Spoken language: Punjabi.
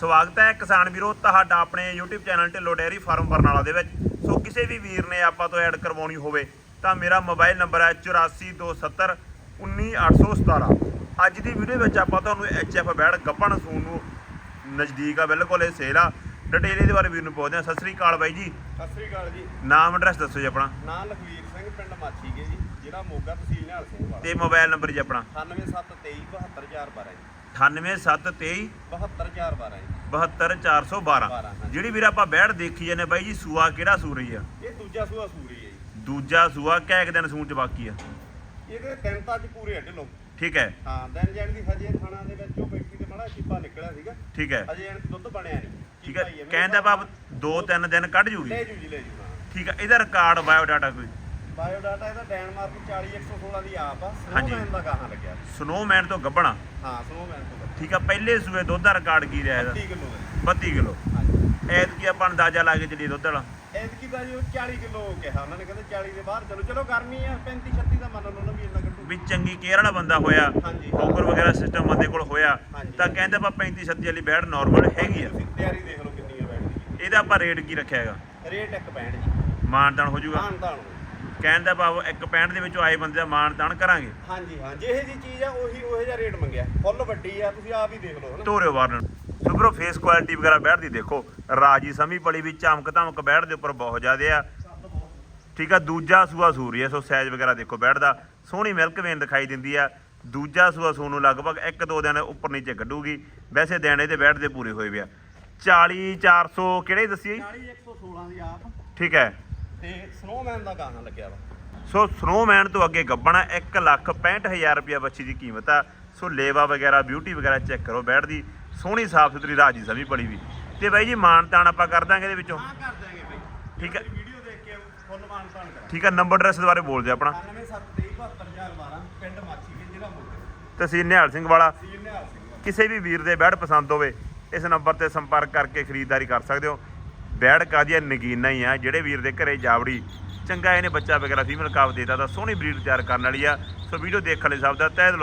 ਸਵਾਗਤ ਹੈ ਕਿਸਾਨ ਵੀਰੋ ਤੁਹਾਡਾ ਆਪਣੇ YouTube channel Dhillon dairy farm Barnala ਦੇ ਵਿੱਚ। ਸੋ ਕਿਸੇ ਵੀ ਵੀਰ ਨੇ ਆਪਾਂ ਤੋਂ ਐਡ ਕਰਵਾਉਣੀ ਹੋਵੇ ਤਾਂ ਮੇਰਾ ਮੋਬਾਈਲ ਨੰਬਰ ਹੈ 8427 19817 ਅੱਜ ਦੀ ਵੀਡੀਓ ਵਿੱਚ ਆਪਾਂ ਤੁਹਾਨੂੰ ਐਚਐਫ ਬੈੜ ਗੱਪਣ ਸੂਨ ਨੂੰ ਨਜ਼ਦੀਕ ਆ ਬਿਲਕੁਲ ਇਹ ਸੇਲ ਆ। ਡਿਟੇਲ ਇਹਦੇ ਬਾਰੇ ਵੀਰ ਨੂੰ ਪੁੱਛਦੇ ਆ ਸਤਿ ਸ੍ਰੀ ਅਕਾਲ ਬਾਈ ਜੀ। ਸਤਿ ਸ੍ਰੀ ਅਕਾਲ ਜੀ। ਨਾਮ ਐਡਰੈਸ ਦੱਸੋ ਜੀ ਆਪਣਾ। ਨਾਂ ਲਖਵੀਰ ਸਿੰਘ ਪਿੰਡ ਮਾਛੀਗੇ ਜੀ ਜ਼ਿਲ੍ਹਾ ਮੋਗਾ ਤਹਿਸੀਲ ਨਿਹਾਲ ਸਿੰਘ ਤੇ ਮੋਬਾਈਲ ਨੰਬਰ ਜੀ ਆਪਣਾ। 9723 72412 ਜੀ। 98723 72412 ਜੀ। 72412 ਬਾਰਾਂ, ਹਾਂਜੀ। ਜਿਹੜੀ ਵੀਰ ਆਪਾਂ ਬੈੜ ਦੇਖੀ ਜਾਂਦੇ ਬਾਈ ਜੀ ਸੂਆ ਕਿਹੜਾ ਸੂ ਰਹੀ ਆ? ਇਹ ਦੂਜਾ ਸੂਆ ਸੂਰੀ ਹੈ ਜੀ। ਦੂਜਾ ਸੂਆ ਕਿਹ ਇੱਕ ਦਿਨ ਸੂਣ ਚ ਬਾਕੀ ਆ? ਇਹਦੇ ਦਿਨ ਤਾਂ ਅੱਜ ਪੂਰੇ ਹੱਡ ਲੋ ਠੀਕ ਹੈ। ਹਾਂ ਦਿਨ ਜਾਣ ਦੀ ਹਜੇ ਥਾਣਾ ਦੇ ਵਿੱਚ ਉਹ ਬੈਠੀ ਤੇ ਮਾੜਾ ਚਿੱਪਾ ਨਿਕਲਿਆ ਸੀਗਾ। ਠੀਕ ਹੈ। ਹਜੇ ਦੁੱਧ ਬਣਿਆ ਨਹੀਂ। ਠੀਕ ਹੈ। ਕਹਿੰਦਾ ਬਾਬ ਦੋ ਤਿੰਨ ਦਿਨ ਕੱਢ ਲੈ ਜੂਗੀ ਜੂ ਜੀ ਲੈ ਜੂ ਠੀਕ ਹੈ। ਇਹਦਾ ਰਿਕਾਰਡ ਬਾਇਓ ਡਾਟਾ ਕੋਈ? ਬਾਇਓ ਡਾਟਾ ਇਹਦਾ ਡੈਨਮਾਰਕ 40116 ਦੀ ਆਪ ਆ। ਹਾਂਜੀ। ਸਨੋਮੈਨ ਦਾ ਗਾਹਾਂ ਲੱਗਿਆ। ਸਨੋਮੈਨ ਤੋਂ ਗੱਬਣਾ ਹਾਂ ਸਨੋਮੈਨ ਤੋਂ ਠੀਕ ਆ ਪਹਿਲੇ ਸੂਏ ਦੁੱਧ ਦਾ ਰਿਕਾਰਡ ਕੀ ਰਿਹਾ ਇਹਦਾ? 30 ਕਿਲੋ ਦਾ 32 ਕਿਲੋ। ਹਾਂਜੀ। ਐਤ ਕੀ ਆਪਾਂ ਅੰਦਾਜ਼ਾ ਲਾ ਕੇ ਚੱਲੀਏ ਦੁੱਧ ਵਾਲਾ। ਐਤਕੀ ਦਾ ਜੀ ਉਹ 40 ਕਿਲੋ ਕਿਹਾ ਉਹਨਾਂ ਨੇ ਕਹਿੰਦੇ 40 ਦੇ ਬਾਹਰ ਚਲੋ ਚਲੋ ਗਰਮੀ ਆ 35 36 ਦਾ ਮੰਨ ਲਓ ਨਾ ਵੀ ਇੰਨਾ ਕੱਢੂ ਵੀ ਚੰਗੀ ਕੇਅਰ ਵਾਲਾ ਬੰਦਾ ਹੋਇਆ ਹਾਂਜੀ। ਫੋਕਰ ਵਗੈਰਾ ਸਿਸਟਮ ਬੰਦੇ ਕੋਲ ਹੋਇਆ ਹਾਂਜੀ। ਤਾਂ ਕਹਿੰਦੇ ਆਪਾਂ 35 36 ਵਾਲੀ ਬੈੜ ਨਾਰਮਲ ਹੈਗੀ ਆ। ਤੁਸੀਂ ਤਿਆਰੀ ਦੇਖ ਲਓ ਕਿੰਨੀ ਆ ਬੈਠ ਇਹਦਾ ਆਪਾਂ ਰੇਟ ਕੀ ਰੱਖਿਆ ਹੈਗਾ? ਰੇਟ ਇੱਕ ਪੈਣ ਜੀ। ਮਾਨਤਾਨ ਹੋ ਜਾਊਗਾ। ਤਾਂ ਕਹਿਣ ਦਾ ਭਾਵ ਇੱਕ ਪੈਂਟ ਦੇ ਵਿੱਚੋਂ ਆਏ ਬੰਦੇ ਦਾ ਮਾਨਤਾਨ ਕਰਾਂਗੇ। ਹਾਂਜੀ ਹਾਂ ਜਿਹੇ ਜੀ ਚੀਜ਼ ਆ ਉਹੀ ਉਹੇ ਜਿਹਾ ਰੇਟ ਮੰਗਿਆ। ਫੁੱਲ ਵੱਡੀ ਆ ਤੁਸੀਂ ਆਪ ਹੀ ਦੇਖ ਲਓ ਤੋਰਿਓ ਵਾਰਨ ਸੁਪਰੋ ਫੇਸ ਕੁਆਲਿਟੀ ਵਗੈਰਾ ਬੈਠ ਦੀ ਦੇਖੋ। ਰਾਜੀ ਸਮੀ ਬੜੀ ਵੀ ਚਮਕ ਧਮਕ ਬੈਠ ਦੇ ਉੱਪਰ ਬਹੁਤ ਜ਼ਿਆਦੇ ਆ। ਠੀਕ ਆ ਦੂਜਾ ਸੂਆ ਸੂਰੀ ਹੈ ਸੋ ਸਾਈਜ਼ ਵਗੈਰਾ ਦੇਖੋ ਬੈਠ ਦਾ ਸੋਹਣੀ ਮਿਲਕ ਵੇਨ ਦਿਖਾਈ ਦਿੰਦੀ ਆ। ਦੂਜਾ ਸੂਆ ਸੂਣ ਨੂੰ ਲਗਭਗ 1-2 ਦਿਨ ਉੱਪਰ ਨੀਚੇ ਕੱਢੂਗੀ। ਵੈਸੇ ਦਿਨ ਇਹਦੇ ਬੈਠ ਦੇ ਪੂਰੇ ਹੋਏ ਪਿਆ 40 400 ਕਿਹੜੇ ਦੱਸੀ 40 116 ਦੀ ਆਪ। ਠੀਕ ਹੈ। ਤੇ ਸਨੋਮੈਨ ਦਾ ਗਾਹਾਂ ਲੱਗਿਆ ਵਾ। ਸੋ ਸਨੋਮੈਨ ਤੋਂ ਅੱਗੇ ਗੱਬਣਾ 1 ਲੱਖ 65000 ਰੁਪਇਆ ਬੱਚੀ ਦੀ ਕੀਮਤ ਆ। ਸੋ ਲੇਵਾ ਵਗੈਰਾ ਬਿਊਟੀ ਵਗੈਰਾ ਚੈੱਕ ਕਰੋ ਬੈਠ ਦੀ। ਸੋਹਣੀ ਸਾਫ਼ ਸੁਥਰੀ ਰਾਜੀ ਸਮੀ ਬੜੀ ਵੀ। ਤੇ ਬਾਈ ਜੀ ਮਾਨ ਤਾਨ ਆਪਾਂ ਕਰ ਦਾਂਗੇ ਇਹਦੇ ਵਿੱਚੋਂ। ਹਾਂ ਕਰ ਦਾਂਗੇ ਬਈ। ਠੀਕ ਹੈ। ਵੀਡੀਓ ਦੇਖ ਕੇ ਫੁੱਲ ਮਾਨ ਤਾਨ ਕਰਾਂ ਠੀਕ ਹੈ ਨੰਬਰ ਐਡਰੈਸ ਦੁਬਾਰੇ ਬੋਲ ਦਿਓ ਆਪਣਾ। 9773 ਪਿੰਡ ਮਾਛੀਗੇ ਜ਼ਿਲ੍ਹਾ ਮੋਗਾ ਤਹਿਸੀਲ ਨਿਹਾਲ ਸਿੰਘ ਵਾਲਾ। ਕਿਸੇ ਵੀ ਵੀਰ ਦੇ ਬੈੜ ਪਸੰਦ ਹੋਵੇ ਇਸ ਨੰਬਰ ਤੇ ਸੰਪਰਕ ਕਰਕੇ ਖਰੀਦਦਾਰੀ ਕਰ ਸਕਦੇ ਹੋ। ਬੈੜ ਕਾਦੀਆਂ ਨਗੀਨਾ ਹੀ ਆ, ਜਿਹੜੇ ਵੀਰ ਦੇ ਘਰੇ ਜਾਵੜੀ। ਚੰਗਾ ਇਹਨੇ ਬੱਚਾ ਵਗੈਰਾ ਫੀਮੇਲ ਕਾਫ ਦੇਤਾ, ਤਾਂ ਸੋਹਣੀ ਬਰੀਡ ਤਿਆਰ ਕਰਨ ਵਾਲੀ ਆ। ਸੋ ਵੀਡੀਓ ਦੇਖਣ ਲਈ ਸਭ ਦਾ ਤਹਿ